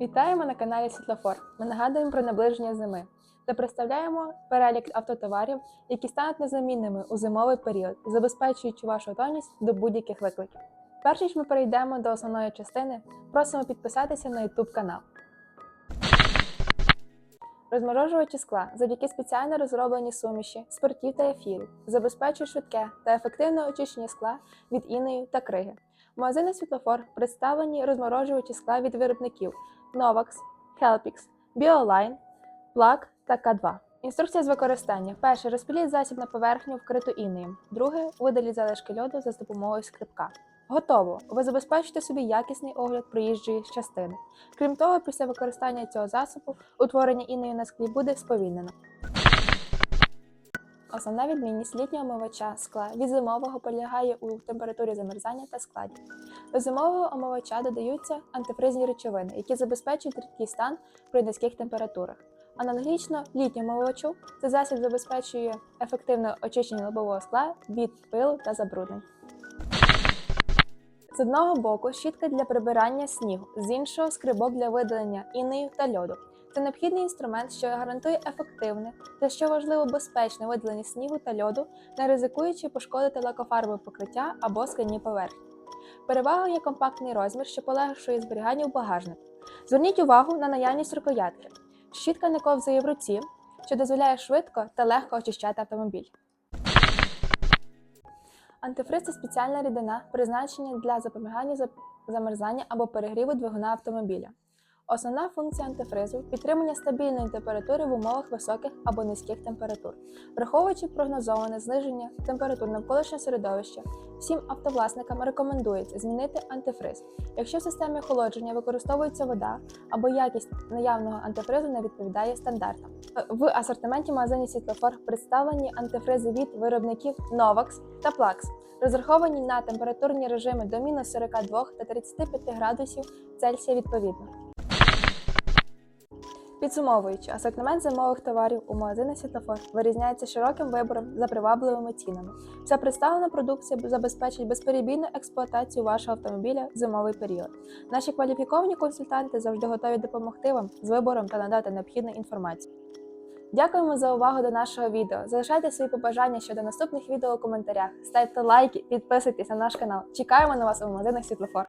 Вітаємо на каналі Світлофор. Ми нагадуємо про наближення зими та представляємо перелік автотоварів, які стануть незамінними у зимовий період, забезпечуючи вашу готовність до будь-яких викликів. Перш ніж ми перейдемо до основної частини, просимо підписатися на YouTube канал. Розморожувачі скла завдяки спеціально розробленій суміші, спиртів та ефірів забезпечують швидке та ефективне очищення скла від інею та криги. В магазині Світлофор представлені розморожувачі скла від виробників Novax, Helpix, BioLine, Plug та K2. Інструкція з використання. Перше. Розпиліть засіб на поверхню вкриту інеєм. Друге. Видаліть залишки льоду за допомогою скрипка. Готово! Ви забезпечите собі якісний огляд проїжджої частини. Крім того, після використання цього засобу утворення інею на склі буде сповільнено. Основна відмінність літнього омивача скла від зимового полягає у температурі замерзання та складі. До зимового омивача додаються антифризні речовини, які забезпечують рідкий стан при низьких температурах. Аналогічно літньому омивачу цей засіб забезпечує ефективне очищення лобового скла від пилу та забруднень. З одного боку щітка для прибирання снігу, з іншого скрибок для видалення інею та льоду. Це необхідний інструмент, що гарантує ефективне та, що важливо, безпечне видалення снігу та льоду, не ризикуючи пошкодити лакофарбове покриття або скляні поверхні. Перевагою є компактний розмір, що полегшує зберігання в багажнику. Зверніть увагу на наявність рукоятки. Щітка не ковзає в руці, що дозволяє швидко та легко очищати автомобіль. Антифриз це спеціальна рідина, призначення для запобігання замерзання або перегріву двигуна автомобіля. Основна функція антифризу підтримання стабільної температури в умовах високих або низьких температур. Враховуючи прогнозоване зниження температур навколишнього середовища, всім автовласникам рекомендується змінити антифриз. Якщо в системі охолодження використовується вода або якість наявного антифризу не відповідає стандартам. В асортименті магазині Світлофор представлені антифризи від виробників Novax та Plax, розраховані на температурні режими до мінус 42 та 35 градусів Цельсія відповідно. Підсумовуючи, асортимент зимових товарів у магазинах Світлофор вирізняється широким вибором за привабливими цінами. Вся представлена продукція забезпечить безперебійну експлуатацію вашого автомобіля в зимовий період. Наші кваліфіковані консультанти завжди готові допомогти вам з вибором та надати необхідну інформацію. Дякуємо за увагу до нашого відео. Залишайте свої побажання щодо наступних відео у коментарях, ставте лайки, підписуйтесь на наш канал. Чекаємо на вас у магазинах Світлофор.